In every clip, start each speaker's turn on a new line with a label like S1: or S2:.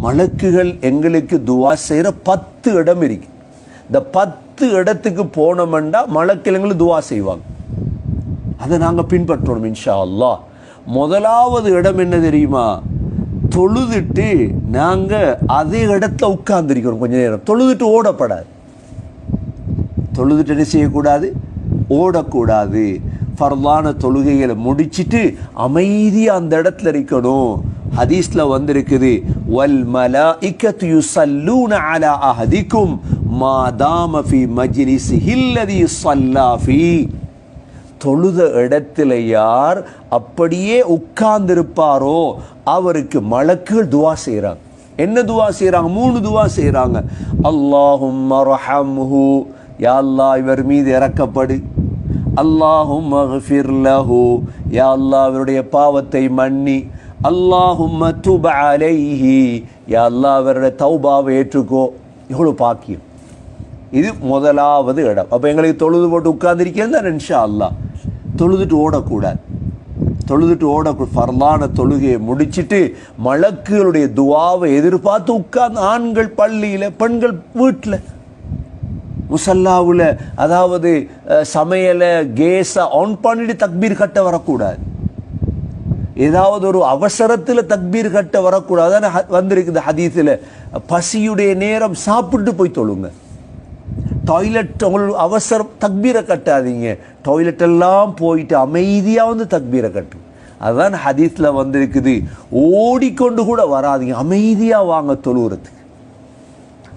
S1: மலக்குகள் எங்களுக்கு துவா செய்கிற பத்து இடம் இருக்கு. இந்த பத்து இடத்துக்கு போனோம்னா மலக்குகள் துவா செய்வாங்க. அதை நாங்கள் பின்பற்றணும் இன்ஷா அல்லாஹ் முதலாவது இடம் என்ன தெரியுமா? தொழுதுட்டு நாங்கள் அதே இடத்துல உட்கார்ந்துருக்கிறோம் கொஞ்ச நேரம். தொழுதுட்டு ஓடப்படாது. தொழுதுட்டு என்ன செய்யக்கூடாது? ஓடக்கூடாது. ஃபர்லான தொழுகைகளை முடிச்சிட்டு அமைதியாக அந்த இடத்துல இருக்கணும். ஹதீஸ்ல வந்திருக்குது வல் மலாஇக்கத்து யுஸல்லூன அலா அஹதிக்கும் மா தாம ஃபி மஜ்லிஸிஹி சல்லாஃபி ஸல்லா தொழுத இடத்துல யார் அப்படியே உட்கார்ந்திருப்பாரோ அவருக்கு மலக்குகள் துவா செய்கிறாங்க என்ன துவா செய்கிறாங்க மூணு துவா செய்கிறாங்க அல்லாஹும் ரஹம்ஹு யா அல்லாஹ் இவர் மீது இறக்கப்படு. அல்லாஹும் லஹு யா அல்லாஹ் அவருடைய பாவத்தை மன்னி. அல்லாஹும் துப அலைஹி யா அல்லாஹ் அவருடைய தௌபாவை ஏற்றுக்கோ. எவ்வளோ பாக்கியம். இது முதலாவது இடம். அப்போ எங்களுக்கு தொழுது போட்டு உட்கார்ந்திருக்கேன் தான் இன்ஷா அல்லாஹ் தொழுதுட்டு ஓடக்கூடாது. தொழுதுட்டு ஓட ஃபர்லான தொழுகையை முடிச்சுட்டு மலக்குகளுடைய துவாவை எதிர்பார்த்து உட்கார்ந்து ஆண்கள் பள்ளியில் பெண்கள் வீட்டில் முசல்லாவில் அதாவது சமையலை கேஸை ஆன் பண்ணிட்டு தக்பீர் கட்ட வரக்கூடாது. ஏதாவது ஒரு அவசரத்தில் தக்பீர் கட்ட வரக்கூடாது வந்திருக்குது ஹதீஸில். பசியுடைய நேரம் சாப்பிட்டு போய் தொழுங்க. டாய்லெட் உங்களுக்கு அவசரம் தக்பீரை கட்டாதீங்க. டாய்லெட் எல்லாம் போயிட்டு அமைதியாக வந்து தக்பீரை கட்டு. அதுதான் ஹதீஸில் வந்திருக்குது. ஓடிக்கொண்டு கூட வராதீங்க. அமைதியாக வாங்க தொழுகிறதுக்கு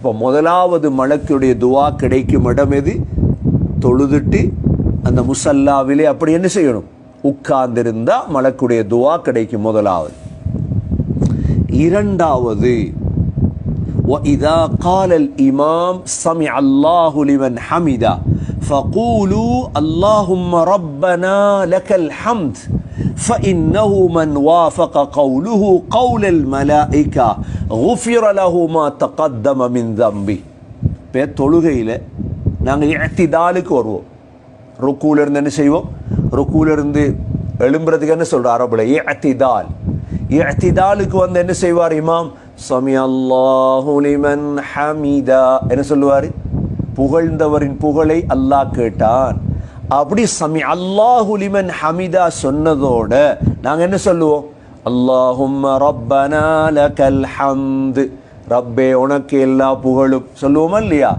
S1: இப்போ முதலாவது மலக்குடைய துவா கிடைக்கும் இடம் எது தொழுதுட்டு அந்த முசல்லாவிலே அப்படி என்ன செய்யணும் உட்கார்ந்திருந்தா மலக்குடைய துவா கிடைக்கும் முதலாவது இரண்டாவது وإذا قال الإمام سمع الله لمن حمده فقولوا اللهم ربنا لك الحمد فإنه من وافق قوله قول الملائكة غفر له ما تقدم من ذنبه இப்போ தொழுகையில் நாங்கள் இழத்திதாலுக்கு வருவோம் ருக்கூல இருந்து என்ன செய்வோம் ருக்கூல இருந்து எழும்புறதுக்கு என்ன சொல்ற அரபுல இஅத்திதால் இஅத்திதாலுக்கு வந்து என்ன செய்வார் இமாம் சமி அல்லாஹு லிமன் ஹமிதா என்ன சொல்லுவார் புகழ்ந்தவரின் புகழை அல்லாஹ் கேட்டான். அப்படி சமி அல்லாஹுலிமன் ஹமிதா சொன்னதோட நாங்க என்ன சொல்லுவோம்? அல்லாஹும் ரப்பனா ஹம்து. ரப்பே உனக்கு எல்லா புகழும். சொல்லுவோமா இல்லையா?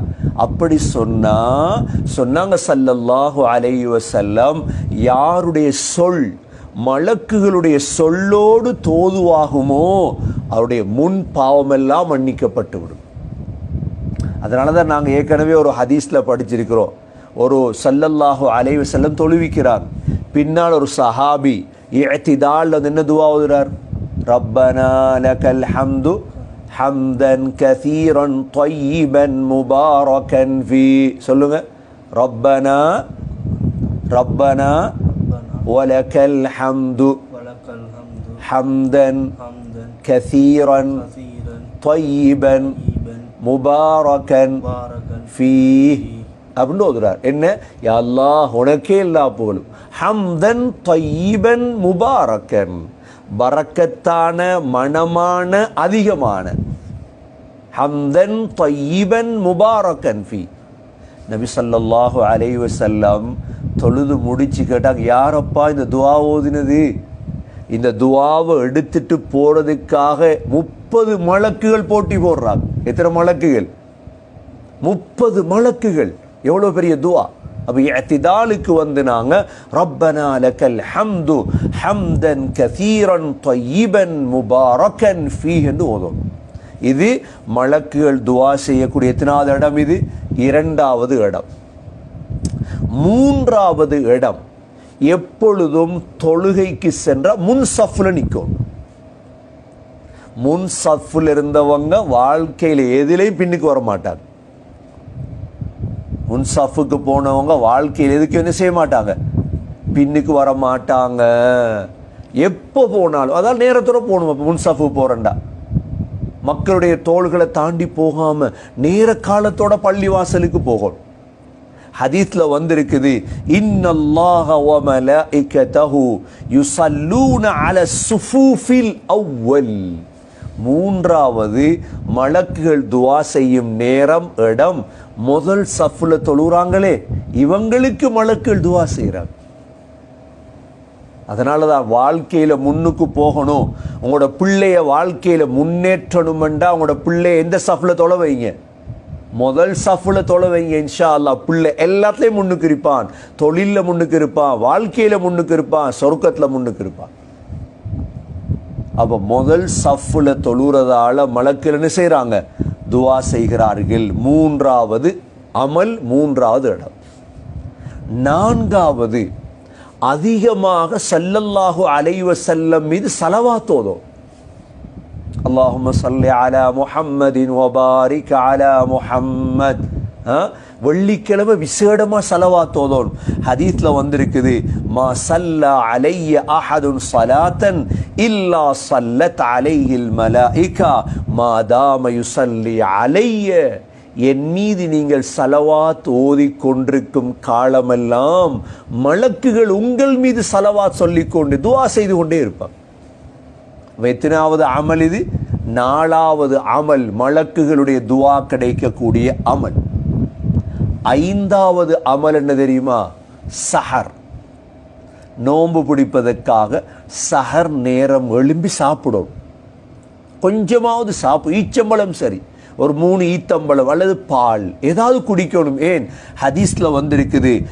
S1: அப்படி சொன்னா சொன்னாங்க சல்லல்லாஹு அலைஹி வஸல்லம் யாருடைய சொல் மலக்குகளுடைய சொல்லோடு தோதுவாகுமோ அவருடைய முன் பாவமெல்லாம் மன்னிக்கப்பட்டு விடும் அதனால தான் நாங்கள் ஏற்கனவே ஒரு ஹதீஸில் படிச்சிருக்கிறோம். ஒரு சல்லல்லாஹு அலைவு செல்லம் தொழுவிக்கிறார். பின்னால் ஒரு சஹாபி இழத்திதால் வந்து என்ன துவா ஓதுறார். ரப்பனா லகல் ஹம்து ஹம்தன் கசீரன் தொய்யீபன் முபாரகன் ஃபி சொல்லுங்க. ரப்பனா ரப்பனா ஒலகல் ஹம்து ஹம்தன்
S2: கசீரன்
S1: தொய்யீபன்
S2: முபாரகன்
S1: ஃபீ அப்படின்னு ஓதுறார். என்ன? எல்லா உனக்கே எல்லா புகழும். ஹம்தன் தொய்பன் முபாரக்கன் பறக்கத்தான மனமான அதிகமான. ஹம்தன் தொய்பன் முபாரக்கன் ஃபி நபி சல்லாஹு அலைவ செல்லம் தொழுது முடிச்சு கேட்டாங்க யாரப்பா இந்த துவா ஓதினது? இந்த துவாவை எடுத்துட்டு போகிறதுக்காக முப் முப்பது மலக்குகள் போட்டி போடுறாங்க. எத்தனை மலக்குகள்? முப்பது மலக்குகள். எவ்வளோ பெரிய துவா? அப்போ இத்திதாலுக்கு வந்து நாங்கள் ரப்பனா லக்கல் ஹம்து ஹம்தன் கசீரன் தொய்யீபன் முபாரக்கன் ஃபீ என்று ஓதும். இது மலக்குகள் துவா செய்யக்கூடிய எத்தனாவது இடம் இது? இரண்டாவது இடம். மூன்றாவது இடம் எப்பொழுதும் தொழுகைக்கு சென்ற முன் சஃப்ல நிற்கும். முன் சஃபில் இருந்தவங்க வாழ்க்கையில் எதிலையும் பின்னுக்கு வர மாட்டாங்க. முன் சஃபுக்கு போனவங்க வாழ்க்கையில் எதுக்கு என்ன செய்ய மாட்டாங்க? பின்னுக்கு வர மாட்டாங்க. எப்போ போனாலும் அதாவது நேரத்தோட போகணும் இப்போ முன் சஃப்பு போகிறேன்டா மக்களுடைய தோள்களை தாண்டி போகாமல் நேர காலத்தோட பள்ளி வாசலுக்கு போகணும். ஹதீஸ்ல வந்திருக்குது இன்னல்லாஹ வ மலாயிகதஹு யுஸல்லூன அல சுஃபூஃபில் அவ்வல். மூன்றாவது மலக்குகள் துவா செய்யும் நேரம் இடம். முதல் சஃப்ல தொழுகிறாங்களே இவங்களுக்கு மலக்குகள் துவா செய்கிறாங்க அதனால தான் வாழ்க்கையில் முன்னுக்கு போகணும். உங்களோட பிள்ளைய வாழ்க்கையில் முன்னேற்றணுமெண்டா உங்களோட பிள்ளைய எந்த சஃப்ல தொலை வைங்க? முதல் சஃப்ல தொலை வைங்க இன்ஷா அல்லா பிள்ளை எல்லாத்தையும் முன்னுக்கு இருப்பான். தொழிலில் முன்னுக்கு இருப்பான் வாழ்க்கையில் முன்னுக்கு இருப்பான் சொர்க்கத்தில் முன்னுக்கு இருப்பான். அப்போ முதல் சஃப்பில் தொழுறதால மலக்கில் செய்கிறாங்க துவா செய்கிறார்கள். மூன்றாவது அமல் மூன்றாவது இடம். நான்காவது அதிகமாக சல்லல்லாஹு அலைவ செல்லம் மீது செலவாத்தோதும் அல்லாஹும சல்லி அலா முஹம்மதின் ஒபாரிக் அலா முஹம்மத். ஆ? வெள்ளிக்கிழமை விசேடமாக செலவா தோதோம் ஹதீத்தில் வந்திருக்குது மா சல்லா அலைய அஹதுன் சலாத்தன் இல்லா சல்லத் அலைஹில் மலாயிகா மா தாம யுசல்லி அலைய. என் மீது நீங்கள் சலவாத் ஓதிக் கொண்டிருக்கும் காலமெல்லாம் மலக்குகள் உங்கள் மீது சலவாத் சொல்லிக்கொண்டு துவா செய்து கொண்டே இருப்பாங்க. எத்தனாவது அமல் இது? நாலாவது அமல் மலக்குகளுடைய துவா கிடைக்கக்கூடிய அமல். ஐந்தாவது அமல் என்ன தெரியுமா? சஹர். நோன்பு பிடிப்பதற்காக சஹர் நேரம் எழும்பி சாப்பிடும். கொஞ்சமாவது சாப்பிடும் ஈச்சம்பளம் சரி. ஒரு மூணு ஈத்தம்பளம் அல்லது பால் ஏதாவது குடிக்கணும். ஏன்? ஹதீஸில் வந்திருக்குது.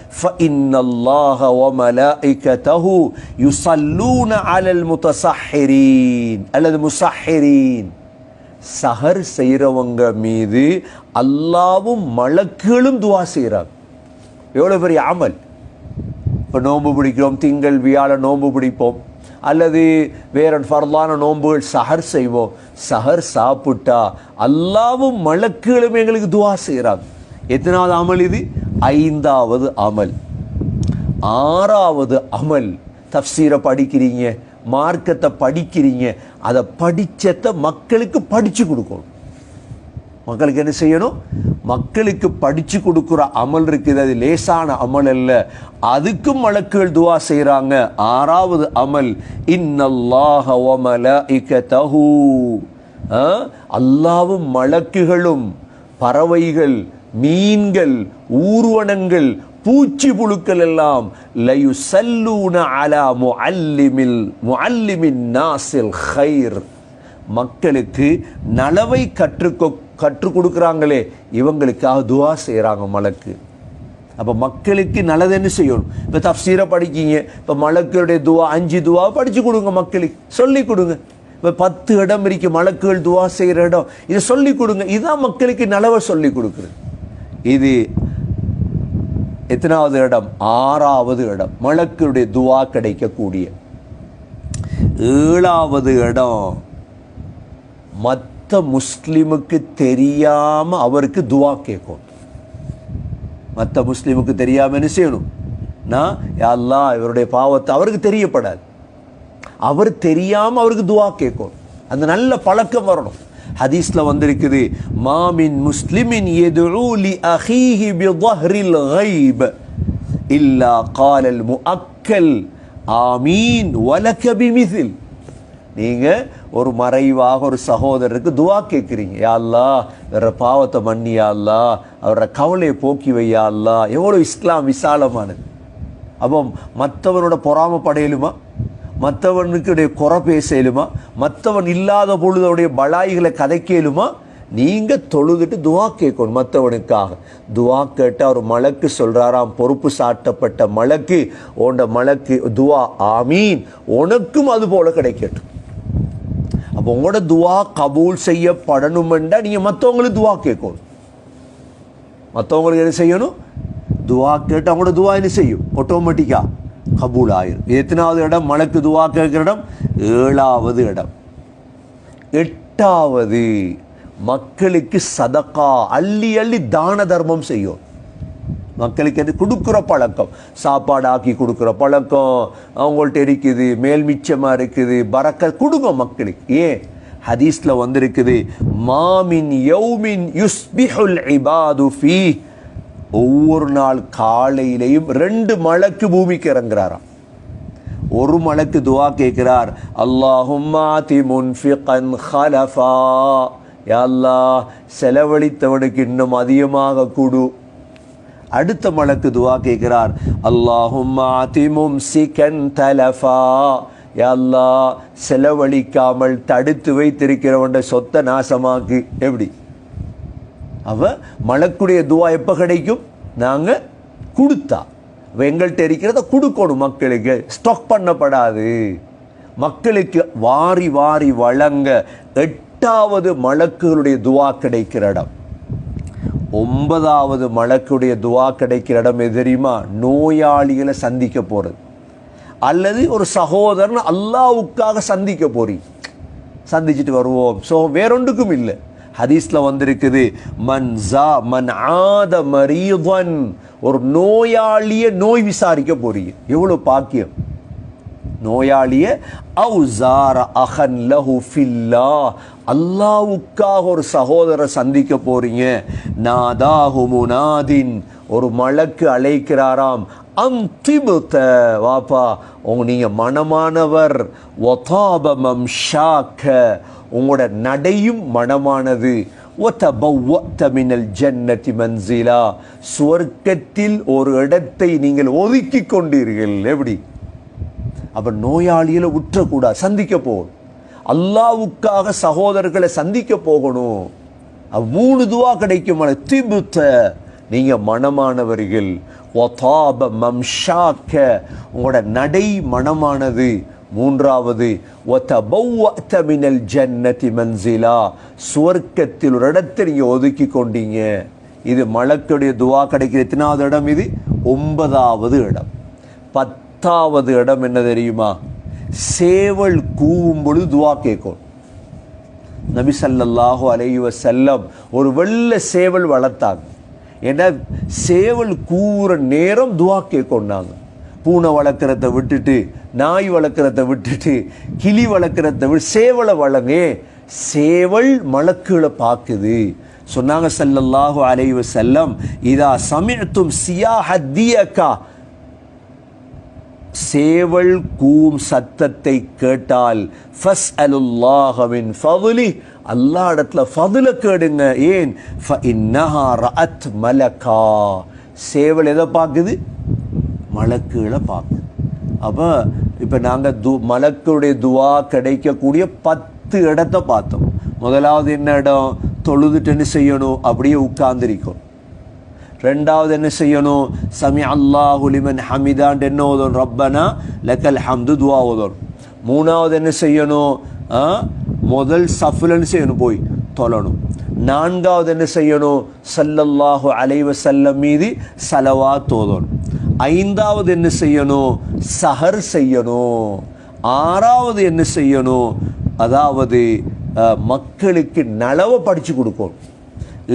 S1: அல்லது முசஹரீன். சஹர் செய்கிறவங்க மீது அல்லாவும் மலக்குகளும் துவா செய்கிறாங்க எவ்வளோ பெரிய அமல்? இப்போ நோன்பு பிடிக்கிறோம் திங்கள் வியாழ நோன்பு பிடிப்போம் அல்லது வேற ஃபர்லான நோன்புகள் சஹர் செய்வோம். சஹர் சாப்பிட்டா அல்லாவும் மலக்குகளும் எங்களுக்கு துவா செய்கிறாங்க எத்தனாவது அமல் இது? ஐந்தாவது அமல். ஆறாவது அமல். தப்சீரை படிக்கிறீங்க மார்க்கத்தை படிக்கிறீங்க அதை படித்ததை மக்களுக்கு படித்து கொடுக்கணும். மக்களுக்கு என்ன செய்யணும்? மக்களுக்கு படித்து கொடுக்குற அமல் இருக்குது. அது லேசான அமல் அல்ல. அதுக்கும் மலக்குகள் துவா செய்கிறாங்க ஆறாவது அமல் இன்னல்லாஹ வ ஆ? அல்லாவும் மலக்குகளும் பறவைகள் மீன்கள் ஊர்வனங்கள் பூச்சி புழுக்கள் எல்லாம் லயுசல்லூன அலா முஅல்லிமில் முஅல்லிமின் நாசில் ஹைர் மக்களுக்கு நலவை கற்றுக்கொ கற்றுக் கொடுக்குறாங்களே இவங்களுக்காக துவா செய்கிறாங்க மலக்கு. அப்போ மக்களுக்கு நல்லது என்ன செய்யணும்? இப்போ தப்சீரை படிக்கீங்க இப்போ மலக்குடைய துவா அஞ்சு துவா படித்து கொடுங்க மக்களுக்கு சொல்லி கொடுங்க. இப்போ பத்து இடம் இருக்கு மலக்குகள் துவா செய்கிற இடம் இதை சொல்லி கொடுங்க. இதுதான் மக்களுக்கு நலவை சொல்லி கொடுக்குறது. இது எத்தனாவது இடம்? ஆறாவது இடம். மலக்குடைய துவா கிடைக்கக்கூடிய. ஏழாவது இடம் மற்ற முஸ்லிமுக்கு தெரியாம அவருக்கு துவா கேட்கும். மற்ற முஸ்லிமுக்கு தெரியாமல் என்ன செய்யணும்? நான் யா இவருடைய பாவத்தை அவருக்கு தெரியப்படாது. அவர் தெரியாம அவருக்கு துவா கேட்கும். அந்த நல்ல பழக்கம் வரணும். ஹதீஸில் வந்திருக்குது மாமின் முஸ்லிமின் எதுலி அஹீஹி பிஹரில் ஹைப் இல்லா காலல் மு அக்கல் ஆமீன். வலக்கபி மிசில் நீங்கள் ஒரு மறைவாக ஒரு சகோதரருக்கு துவா கேட்குறீங்க. யாழ்லா வேற பாவத்தை மன்னி அவரோட கவலையை போக்கி வையாள்லா எவ்வளோ இஸ்லாம் விசாலமானது. அப்போ மற்றவனோட பொறாமப்படையலுமா? மற்றவனுக்குடைய குறை பேசலுமா? மற்றவன் இல்லாத பொழுது அவருடைய பலாய்களை கதைக்கலுமா? நீங்கள் தொழுதுட்டு துவா கேட்கணும் மற்றவனுக்காக துவா கேட்டால் ஒரு மலக்கு சொல்கிறாராம் பொறுப்பு சாட்டப்பட்ட மலக்கு. ஓண்ட மலக்கு துவா ஆமீன். உனக்கும் அது போல் கிடைக்கட்டும். அப்போ உங்களோட துவா கபூல் செய்யப்படணுமெண்டா நீங்கள் மற்றவங்களுக்கு துவா கேட்கணும். மற்றவங்களுக்கு என்ன செய்யணும்? துவா கேட்டு அவங்களோட துவா என்ன செய்யும்? ஆட்டோமேட்டிக்காக கபூல் ஆயிரும் எத்தனாவது இடம்? மலக்கு துவா கேட்குற இடம்? ஏழாவது இடம். எட்டாவது மக்களுக்கு சதக்கா அள்ளி அள்ளி தான தர்மம் செய்யும். மக்களுக்கு அது கொடுக்குற பழக்கம். சாப்பாடு ஆக்கி கொடுக்குற பழக்கம். அவங்கள்ட்ட இருக்குது மேல் மிச்சமாக இருக்குது பறக்க கொடுங்க மக்களுக்கு. ஏன்? ஹதீஸ்ல வந்திருக்குது மாமின் யௌமின் யுஸ்பிஹுல் இபாது ஃபீ ஒவ்வொரு நாள் காலையிலையும் ரெண்டு மலக்கு பூமிக்கு இறங்குறாராம். ஒரு மலக்கு துவா கேட்கிறார் அல்லாஹும்மாதி முன்ஃபிகன் ஹலஃபா. யா செலவழித்தவனுக்கு இன்னும் அதிகமாக கூடு. அடுத்த மலக்கு துவா கேட்கிறார் அல்லாஹும்மா திமும் மும்சிகன் தலஃபா. யா செலவழிக்காமல் தடுத்து வைத்திருக்கிறவன் சொத்தை நாசமாக்கு. எப்படி? அவ மலக்குடைய துவா எப்போ கிடைக்கும்? நாங்கள் கொடுத்தா. எங்கள்கிட்ட இருக்கிறத கொடுக்கணும் மக்களுக்கு. ஸ்டாக் பண்ணப்படாது. மக்களுக்கு வாரி வாரி வழங்க எட்டாவது மலக்குகளுடைய துவா கிடைக்கிற இடம். ஒன்பதாவது மலக்குடைய துவா கிடைக்கிற இடம் எது தெரியுமா? நோயாளிகளை சந்திக்க போகிறது அல்லது ஒரு சகோதரன் அல்லாவுக்காக சந்திக்க போறீங்க. சந்திச்சுட்டு வருவோம். ஸோ வேறொன்றுக்கும் இல்லை. ஹதீஸ்ல வந்திருக்குது மன் ஜா மன் ஆத மரீதன். ஒரு நோயாளிய நோய் விசாரிக்க போறீங்க. எவ்வளோ பாக்கியம். நோயாளிய அவுசார அஹன் லஹு ஃபில்லா அல்லாவுக்காக ஒரு சகோதரர் சந்திக்க போறீங்க. நாதாஹு முனாதின். ஒரு மலக்கு அழைக்கிறாராம். அம் திபுத்த வாப்பா உங்க நீங்கள் மனமானவர். ஒதாபமம் ஷாக்க. உங்களோட நடையும் மனமானது. ஒத்த ஒத்தமினல் ஜன்னதி மன்சிலா. சுவர்க்கத்தில் ஒரு இடத்தை நீங்கள் ஒதுக்கி கொண்டீர்கள். எப்படி? அப்போ நோயாளிகளை உற்றக்கூடாது. சந்திக்க போகணும் அல்லாவுக்காக சகோதரர்களை சந்திக்க போகணும். மூணு துவா கிடைக்கும் திபுத்த நீங்கள் மனமானவர்கள். ஒதாப மம்ஷாக்க உங்களோட நடை மனமானது. மூன்றாவது ஒத்தபௌத்தமினல் ஜன்னதி மன்சிலா சுவர்க்கத்தில் ஒரு இடத்தை நீங்கள் ஒதுக்கி கொண்டீங்க. இது மலக்குடைய துவா கிடைக்கிற எத்தனாவது இடம் இது? ஒன்பதாவது இடம். பத்தாவது இடம் என்ன தெரியுமா? சேவல் கூவும் பொழுது துவா கேட்கும். நபி சல்லாஹூ அலைவ செல்லம் ஒரு வெள்ள சேவல் வளர்த்தாங்க. ஏன்னா சேவல் கூற நேரம் துவா கேட்கொண்டாங்க. பூனை வளர்க்குறத விட்டுட்டு நாய் வளர்க்குறத விட்டுட்டு கிளி வளர்க்குறத விட்டு சேவலை வளங்க சேவல் மலக்குகளை பார்க்குது. சொன்னாங்க ஸல்லல்லாஹு அலைஹி செல்லம் இதா சமிஅத்தும் சியாஹத்தியக்கா சேவல் கூம் சத்தத்தை கேட்டால் ஃபஸ் அலுல்லாஹவின் ஃபவுலி அல்லா இடத்துல ஃபதுல கேடுங்க. ஏன்? ஃப இன்னஹா ரஅத் மலக்கா. சேவல் எதை பார்க்குது? மலக்குகளை பார்க்குது. அப்போ இப்போ நாங்கள் து மலக்குடைய துவா கிடைக்கக்கூடிய பத்து இடத்த பார்த்தோம். முதலாவது என்ன இடம்? தொழுதுட்டுன்னு செய்யணும்? அப்படியே உட்கார்ந்திருக்கும். ரெண்டாவது என்ன செய்யணும்? சமி அல்லாஹு லிமன் ஹமிதான் என்ன ஓதணும்? ரப்பனா லக்கல் ஹம்து துவா ஓதணும். மூணாவது என்ன செய்யணும்? முதல் சஃபுலன்னு செய்யணும் போய் தொழணும். நான்காவது என்ன செய்யணும்? சல்லல்லாஹு அலைவ செல்லம் மீதி சலவா தோதணும் ஐந்தாவது என்ன செய்யணும்? சஹர் செய்யணும். ஆறாவது என்ன செய்யணும்? அதாவது மக்களுக்கு நலவை படித்து கொடுக்கணும்.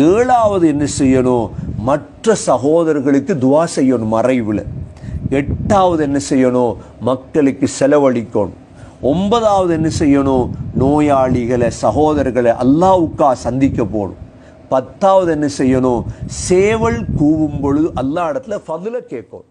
S1: ஏழாவது என்ன செய்யணும்? மற்ற சகோதரர்களுக்கு துவா செய்யணும் மறைவில். எட்டாவது என்ன செய்யணும்? மக்களுக்கு செலவழிக்கணும். ஒன்பதாவது என்ன செய்யணும்? நோயாளிகளை சகோதரர்களை அல்லாவுக்கா சந்திக்க போகணும். பத்தாவது என்ன செய்யணும்? சேவல் கூவும் பொழுது அல்லா இடத்துல ஃபதுல கேட்கணும்.